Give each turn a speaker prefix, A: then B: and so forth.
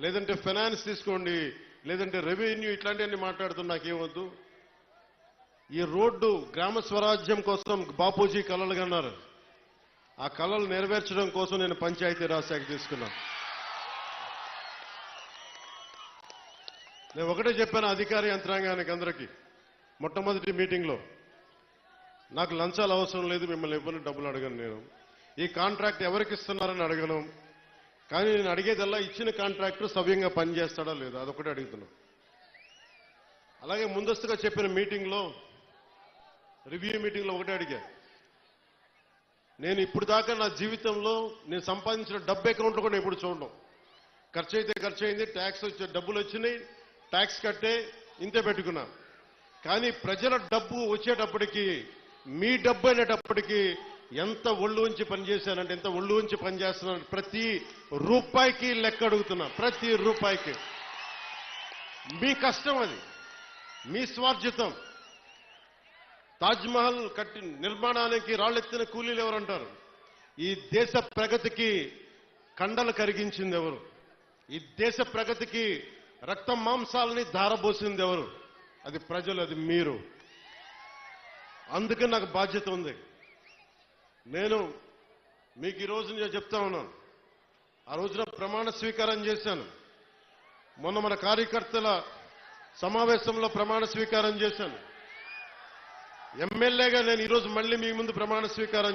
A: లేదంటే ఫైనాన్స్ తీసుకోండి లేదంటే రెవెన్యూ ఇట్లాంటివన్నీ మాట్లాడుతున్నా నాకేమొద్దు. ఈ రోడ్డు గ్రామ స్వరాజ్యం కోసం బాపూజీ కలలు కన్నారు. ఆ కళలు నెరవేర్చడం కోసం నేను పంచాయతీ రాజ్ శాఖ తీసుకున్నాను నేను ఒకటే చెప్పాను అధికార యంత్రాంగానికి అందరికీ మొట్టమొదటి మీటింగ్లో. నాకు లంచాలు అవసరం లేదు మిమ్మల్ని ఎవరిని డబ్బులు అడగను నేను. ఈ కాంట్రాక్ట్ ఎవరికి ఇస్తున్నారని అడగను. కానీ నేను అడిగేదల్లా ఇచ్చిన కాంట్రాక్టర్ సవ్యంగా పనిచేస్తాడా లేదా? అదొకటి అడుగుతున్నా. అలాగే ముందస్తుగా చెప్పిన మీటింగ్లో రివ్యూ మీటింగ్లో ఒకటే అడిగా. నేను ఇప్పుడు దాకా నా జీవితంలో నేను సంపాదించిన డబ్బు అకౌంట్లో కూడా ఎప్పుడు చూడడం ఖర్చు అయితే ఖర్చు అయింది ట్యాక్స్ వచ్చే డబ్బులు వచ్చినాయి ట్యాక్స్ కట్టే ఇంతే పెట్టుకున్నా. కానీ ప్రజల డబ్బు వచ్చేటప్పటికి మీ డబ్బు అనేటప్పటికీ ఎంత ఒళ్ళు ఉంచి పనిచేశానంటే ఎంత ఒళ్ళు ఉంచి పనిచేస్తున్నాను ప్రతి రూపాయికి లెక్క అడుగుతున్నా ప్రతి రూపాయికి. మీ కష్టం అది. మీ స్వార్జితం. తాజ్మహల్ కట్టి నిర్మాణానికి రాళ్ళెత్తిన కూలీలు ఎవరంటారు? ఈ దేశ ప్రగతికి కండలు కరిగించింది ఎవరు? ఈ దేశ ప్రగతికి రక్త మాంసాలని ధారబోసింది ఎవరు? అది ప్రజలు అది మీరు. అందుకే నాకు బాధ్యత ఉంది. నేను మీకు ఈ రోజు నేను చెప్తా ఉన్నాను. ఆ రోజున ప్రమాణ స్వీకారం చేశాను. మొన్న మన కార్యకర్తల సమావేశంలో ప్రమాణ స్వీకారం చేశాను. ఎమ్మెల్యేగా నేను ఈరోజు మళ్ళీ మీ ముందు ప్రమాణ స్వీకారం